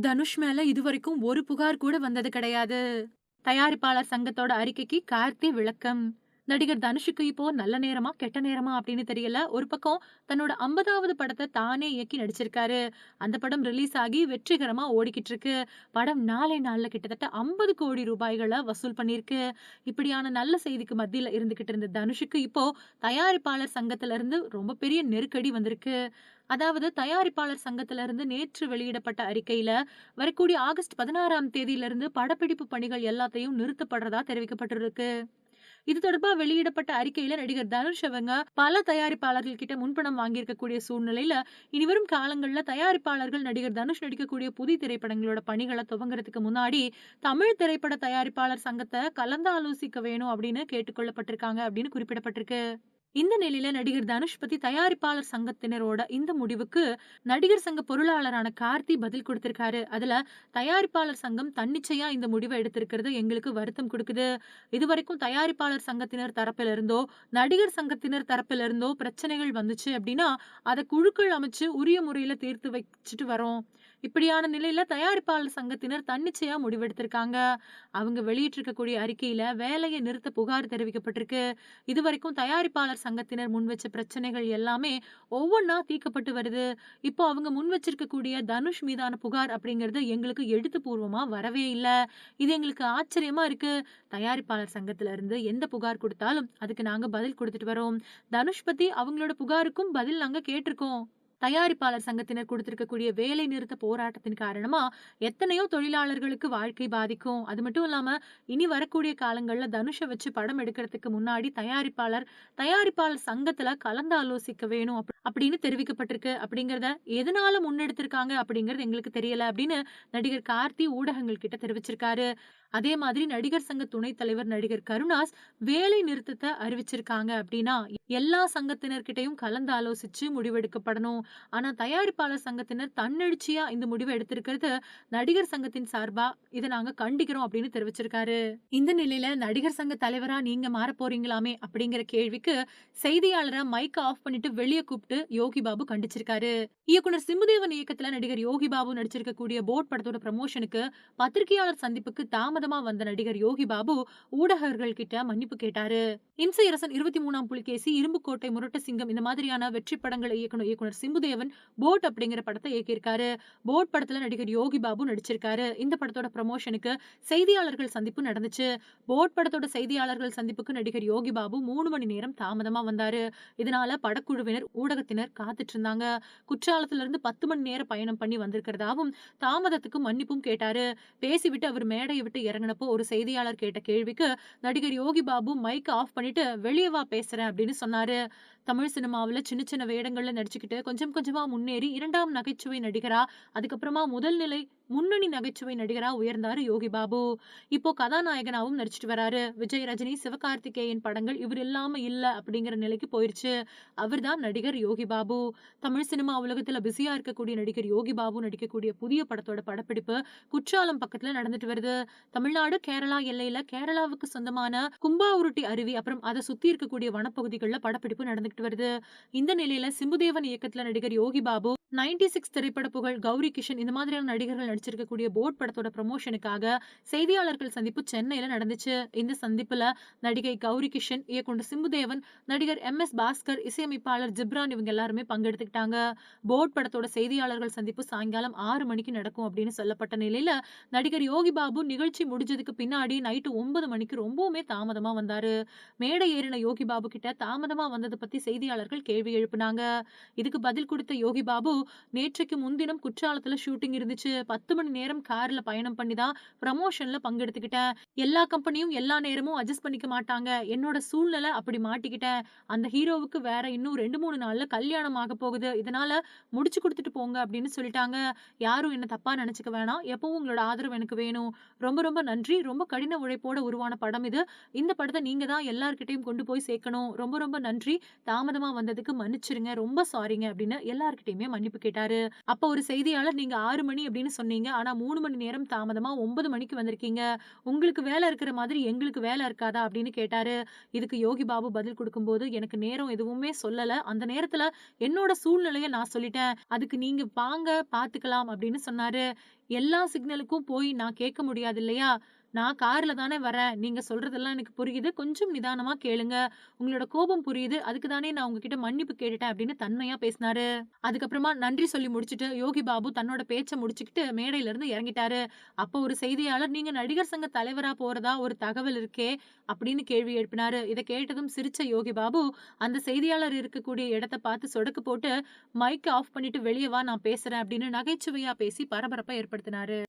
தனுஷ் மேல இதுவரைக்கும் ஒரு புகார் கூட வந்தது கிடையாது. தயாரிப்பாளர் சங்கத்தோட அறிக்கைக்கு கார்த்தி விளக்கம். நடிகர் தனுஷுக்கு இப்போ நல்ல நேரமா, கெட்ட நேரமா அப்படின்னு தெரியல. ஒரு பக்கம் தன்னோட ஐம்பதாவது படத்தை தானே இயக்கி நடிச்சிருக்காரு. அந்த படம் ரிலீஸ் ஆகி வெற்றிகரமா ஓடிக்கிட்டு இருக்கு. படம் நாலே நாள்ல கிட்டத்தட்ட 50 கோடி ரூபாய்கள வசூல் பண்ணியிருக்கு. இப்படியான நல்ல செய்திக்கு மத்தியில இருந்துகிட்டு இருந்த தனுஷுக்கு இப்போ தயாரிப்பாளர் சங்கத்துல இருந்து ரொம்ப பெரிய நெருக்கடி வந்திருக்கு. அதாவது தயாரிப்பாளர் சங்கத்துல இருந்து நேற்று வெளியிடப்பட்ட அறிக்கையில, வரக்கூடிய ஆகஸ்ட் 16ஆம் தேதியிலிருந்து படப்பிடிப்பு பணிகள் எல்லாத்தையும் நிறுத்தப்படுறதா தெரிவிக்கப்பட்டிருக்கு. இது தொடர்பா வெளியிடப்பட்ட அறிக்கையில நடிகர் தனுஷ் அவங்க பல தயாரிப்பாளர்கள் கிட்ட முன்பணம் வாங்கியிருக்கக்கூடிய சூழ்நிலையில, இனிவரும் காலங்கள்ல தயாரிப்பாளர்கள் நடிகர் தனுஷ் நடிக்கக்கூடிய புதிய திரைப்படங்களோட பணிகளை துவங்குறதுக்கு முன்னாடி, தமிழ் திரைப்பட தயாரிப்பாளர் சங்கத்த கலந்தாலோசிக்க வேணும் அப்படின்னு கேட்டுக்கொள்ளப்பட்டிருக்காங்க அப்படின்னு குறிப்பிடப்பட்டிருக்கு. இந்த நிலையில நடிகர் தனுஷ் பத்தி தயாரிப்பாளர் சங்கத்தினரோட இந்த முடிவுக்கு நடிகர் சங்க பொருளாளரான கார்த்தி பதில் கொடுத்திருக்காரு. அதுல தயாரிப்பாளர் சங்கம் தன்னிச்சையா இந்த முடிவை எடுத்திருக்கிறது எங்களுக்கு வருத்தம் கொடுக்குது இதுவரைக்கும் தயாரிப்பாளர் சங்கத்தினர் தரப்பில இருந்தோ, நடிகர் சங்கத்தினர் தரப்பில இருந்தோ பிரச்சனைகள் வந்துச்சு அப்படின்னா, அத குழுக்கள் அமைச்சு உரிய முறையில தீர்த்து வச்சுட்டு வர்றோம். இப்படியான நிலையில தயாரிப்பாளர் சங்கத்தினர் தன்னிச்சையா முடிவெடுத்திருக்காங்க. அவங்க வெளியிட்டிருக்கக்கூடிய அறிக்கையில வேலையை நிறுத்த புகார் தெரிவிக்கப்பட்டிருக்கு. இதுவரைக்கும் தயாரிப்பாளர் சங்கத்தினர் முன்வச்ச பிரச்சனைகள் எல்லாமே ஒவ்வொன்னா தீர்க்கப்பட்டு வருது. இப்போ அவங்க முன் வச்சிருக்கக்கூடிய தனுஷ் மீதான புகார் அப்படிங்கிறது எங்களுக்கு எழுத்துப்பூர்வமா வரவே இல்ல. இது எங்களுக்கு ஆச்சரியமா இருக்கு. தயாரிப்பாளர் சங்கத்துல இருந்து எந்த புகார் கொடுத்தாலும் அதுக்கு நாங்க பதில் குடுத்துட்டு வர்றோம். தனுஷ் பத்தி அவங்களோட புகாருக்கும் பதில் நாங்க கேட்டிருக்கோம். தயாரிப்பாளர் சங்கத்தினர் கொடுத்திருக்கக்கூடிய வேலை நிறுத்த போராட்டத்தின் காரணமா எத்தனையோ தொழிலாளர்களுக்கு வாழ்க்கை பாதிக்கும். அது மட்டும் இல்லாம இனி வரக்கூடிய காலங்கள்ல தனுஷ வச்சு படம் எடுக்கிறதுக்கு முன்னாடி தயாரிப்பாளர், தயாரிப்பாளர் சங்கத்துல கலந்தாலோசிக்க வேணும் அப்படின்னு தெரிவிக்கப்பட்டிருக்கு. அப்படிங்கறத எதனால முன்னெடுத்திருக்காங்க அப்படிங்கறது எங்களுக்கு தெரியல அப்படின்னு நடிகர் கார்த்தி ஊடகங்கள் கிட்ட தெரிவிச்சிருக்காரு. அதே மாதிரி நடிகர் சங்க துணைத் தலைவர் நடிகர் கருணாஸ் வேலை நிறுத்தத்தை அறிவிச்சிருக்காங்க அப்படின்னா, எல்லா சங்கத்தினர்கிட்டையும் கலந்து ஆலோசிச்சு முடிவெடுக்கப்படணும். ஆனா தயாரிப்பாளர் சங்கத்தினர் தன்னெழுச்சியா இந்த முடிவை எடுத்திருக்கிறது நடிகர் சங்கத்தின் சார்பா இதை நாங்க கண்டிக்கிறோம் அப்படின்னு தெரிவிச்சிருக்காரு. இந்த நிலையில நடிகர் சங்க தலைவரா நீங்க மாறப் போறீங்களாமே அப்படிங்கிற கேள்விக்கு செய்தியாளரை மைக்க ஆஃப் பண்ணிட்டு வெளிய கூப்பிட்டு யோகி பாபு கண்டிச்சிருக்காரு. இயக்குனர் சிம்புதேவன் இயக்கத்துல நடிகர் யோகி பாபு நடிச்சிருக்கக்கூடிய போட் படத்தோட ப்ரமோஷனுக்கு பத்திரிகையாளர் சந்திப்புக்கு தாமதம் தாமதமா வந்த நடிகர் யோகி பாபு ஊடகர்கள் கிட்ட மன்னிப்பு கேட்டாரு. இம்சை அரசன் 23ஆம் புலிகேசி, இரும்புக்கோட்டை, முரட்ட சிங்கம் இந்த மாதிரியான வெற்றி படங்களை இயக்குனர் இயக்குனர் சிம்புதேவன் போட் அப்படிங்கிற படத்தை இயக்கியிருக்காரு. போட் படத்துல நடிகர் யோகி பாபு நடிச்சிருக்காரு. இந்த படத்தோட ப்ரமோஷனுக்கு செய்தியாளர்கள் சந்திப்பு நடந்துச்சு. போட் படத்தோட செய்தியாளர்கள் சந்திப்புக்கு நடிகர் யோகி பாபு மூணு மணி நேரம் தாமதமா வந்தாரு. இதனால படக்குழுவினர், ஊடகத்தினர் காத்துட்டு இருந்தாங்க. குற்றாலத்துல இருந்து 10 மணி நேரம் பயணம் பண்ணி வந்திருக்கிறதாவும், தாமதத்துக்கு மன்னிப்பும் கேட்டாரு. பேசிவிட்டு அவர் மேடையை விட்டு இறங்குனப்போ ஒரு செய்தியாளர் கேட்ட கேள்விக்கு நடிகர் யோகி பாபு மைக்க ஆஃப் பண்ணிட்டு வெளியே வா பேசுறேன் அப்படின்னு சொன்னாரு. தமிழ் சினிமாவுல சின்ன சின்ன வேடங்கள்ல நடிச்சுக்கிட்டு கொஞ்சம் கொஞ்சமா முன்னேறி இரண்டாம் நகைச்சுவை நடிகரா, அதுக்கப்புறமா முதல் நிலை முன்னணி நகைச்சுவை நடிகரா உயர்ந்தாரு யோகி பாபு. இப்போ கதாநாயகனாவும் நடிச்சிட்டு வராரு. விஜய், ரஜினி, சிவகார்த்திகேயன் படங்கள் இவர் இல்லாம இல்ல அப்படிங்கிற நிலைக்கு போயிருச்சு. அவர்தான் நடிகர் யோகி பாபு. தமிழ் சினிமா உலகத்துல பிஸியா இருக்கக்கூடிய நடிகர் யோகி பாபு நடிக்கக்கூடிய புதிய படத்தோட படப்பிடிப்பு குற்றாலம் பக்கத்துல நடந்துட்டு வருது. தமிழ்நாடு, கேரளா எல்லையில கேரளாவுக்கு சொந்தமான கும்பாவுருட்டி அருவி அப்புறம் அத சுத்தி இருக்கக்கூடிய வனப்பகுதிகள்ல படப்பிடிப்பு நடந்துகிட்டு வருது. இந்த நிலையில சிம்புதேவன் இயக்கத்துல நடிகர் யோகி பாபு, 96 திரைப்பட புகழ் கௌரி கிஷன் இந்த மாதிரியான நடிகர்கள் நடிச்சிருக்கக்கூடிய போட் படத்தோட ப்ரமோஷனுக்காக செய்தியாளர்கள் சந்திப்பு சென்னையில நடந்துச்சு. இந்த சந்திப்புல நடிகை கௌரி கிஷன், இயக்குனர் சிம்புதேவன், நடிகர் எம். எஸ். பாஸ்கர், இசையமைப்பாளர் ஜிப்ரான் இவங்க எல்லாருமே பங்கெடுத்துக்கிட்டாங்க. போட் படத்தோட செய்தியாளர்கள் சந்திப்பு சாயங்காலம் ஆறு மணிக்கு நடக்கும் அப்படின்னு சொல்லப்பட்ட நிலையில, நடிகர் யோகி பாபு நிகழ்ச்சி முடிஞ்சதுக்கு பின்னாடி நைட்டு ஒன்பது மணிக்கு ரொம்பவுமே தாமதமா வந்தாரு. மேடை ஏறின யோகி பாபு கிட்ட தாமதமா வந்ததை பத்தி செய்தியாளர்கள் கேள்வி எழுப்புனாங்க. இதுக்கு பதில் கொடுத்த யோகி பாபு, நேற்றைக்கு முன்தினம் குற்றாலத்துல ஷூட்டிங் இருந்துச்சு. 10 மணி நேரம் கார்ல பயணம் பண்ணி தான் ப்ரமோஷன்ல பங்கெடுத்துக்கிட்டேன். எல்லா கம்பெனியும் எல்லா நேரமும் அட்ஜஸ்ட் பண்ணிக்க மாட்டாங்க. என்னோட சூழ்நிலை அப்படி மாட்டிக்கிட்டேன். அந்த ஹீரோவுக்கு வேற இன்னும் 2, 3 நாள்ல கல்யாணம் ஆக போகுது. இதனால முடிச்சு கொடுத்துட்டு போங்க அப்படின்னு சொல்லிட்டாங்க. யாரும் என்ன தப்பா நினைச்சுக்க வேணாம். எப்பவும் உங்களோட ஆதரவு எனக்கு வேணும். ரொம்ப ரொம்ப நன்றி. ரொம்ப கடின உழைப்போட உருவான படம் இது. இந்த படத்தை நீங்க தான் எல்லார்கிட்டையும் கொண்டு போய் சேர்க்கணும். ரொம்ப ரொம்ப நன்றி. தாமதமா வந்ததுக்கு மன்னிச்சிருங்க. ரொம்ப சாரிங்க அப்படின்னு எல்லார்கிட்டயுமே மன்னிப்பு கேட்டாரு. அப்ப ஒரு செய்தியாளர் நீங்க ஆறு மணி அப்படின்னு சொன்னீங்க. ஆனா மூணு மணி நேரம் தாமதமா ஒன்பது மணிக்கு வந்திருக்கீங்க. உங்களுக்கு வேலை இருக்கிற மாதிரி எங்களுக்கு வேலை இருக்காதா அப்படின்னு கேட்டாரு. இதுக்கு யோகி பாபு பதில் கொடுக்கும்போது எனக்கு நேரம் எதுவுமே சொல்லல. அந்த நேரத்துல என்னோட சூழ்நிலைய நான் சொல்லிட்டேன். அதுக்கு நீங்க வாங்க பாத்துக்கலாம் அப்படின்னு சொன்னாரு. எல்லா சிக்னலுக்கும் போய் நான் கேட்க முடியாது இல்லையா? நான் கார்ல தானே வரேன். நீங்க சொல்றதெல்லாம் எனக்கு புரியுது. கொஞ்சம் நிதானமா கேளுங்க. உங்களோட கோபம் புரியுது. அதுக்கு தானே நான் உங்ககிட்ட மன்னிப்பு கேட்டுட்டேன் அப்படின்னு தன்மையா பேசினாரு. அதுக்கப்புறமா நன்றி சொல்லி முடிச்சுட்டு யோகி பாபு தன்னோட பேச்சை முடிச்சுக்கிட்டு மேடையில இருந்து இறங்கிட்டாரு. அப்போ ஒரு செய்தியாளர் நீங்க நடிகர் சங்க தலைவரா போறதா ஒரு தகவல் இருக்கே அப்படின்னு கேள்வி எழுப்பினாரு. இதை கேட்டதும் சிரிச்ச யோகி பாபு அந்த செய்தியாளர் இருக்கக்கூடிய இடத்த பார்த்து சொடக்கு போட்டு மைக்கை ஆஃப் பண்ணிட்டு வெளியே வா நான் பேசுறேன் அப்படின்னு நகைச்சுவையா பேசி பரபரப்ப ஏற்படுத்தினாரு.